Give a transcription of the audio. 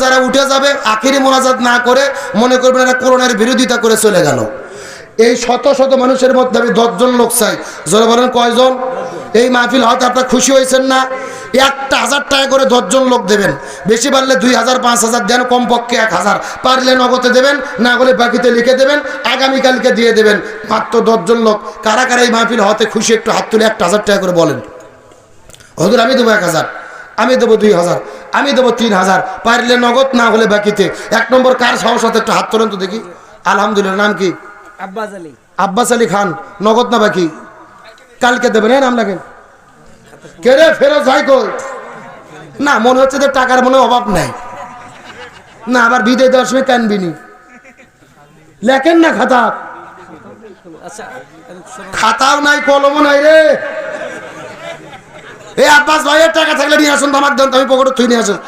যারা উঠে যাবে, আখিরি মোনাজাত না করে মনে করবেন এরা করোনার বিরোধিতা করে চলে গেল। এই শত শত মানুষের মধ্যে আমি দশজন লোক চাই। যারা বলেন কয়জন? এই মাহফিল হয়তো আপনার খুশি হয়েছেন না? একটা হাজার টাকা করে দশজন লোক দেবেন। বেশি পারলে দুই হাজার, পাঁচ হাজার দেন, কমপক্ষে এক হাজার। পারলে নগদে দেবেন, না হলে বাকিতে লিখে দেবেন, আগামীকালকে দিয়ে দেবেন। মাত্র দশজন লোক। কারা কারা এই মাহফিল হতে খুশি, একটু হাত তুলে একটা হাজার টাকা করে বলেন। হজুর, আমি দেবো এক হাজার। আমি দেবো দুই হাজার আমি দেবো তিন হাজার। পারলে নগদ না হলে বাকিতে। এক নম্বর কার সাহস হাতে একটু হাত তোলেন তো দেখি। আলহামদুলিল্লাহ নাম কি? আব্বাস আলী। আব্বাস আলী খান নগদ না বাকি? কালকে দেবেন হ্যাঁ নাম লাগেন কে রে ফেরত যাই কই? না মনে হচ্ছে যে টাকার মনে অভাব নাই। না আবার বিদায় দেওয়ার সময় কানবিনি। লেখেন না খাতা। আচ্ছা খাতাও নাই কলমও নাই রে। এই আব্বাস ভাইয়ের টাকা থাকলে নিয়ে আসুন আমার দেন আমি পকেটে থুই নিয়ে আসুন।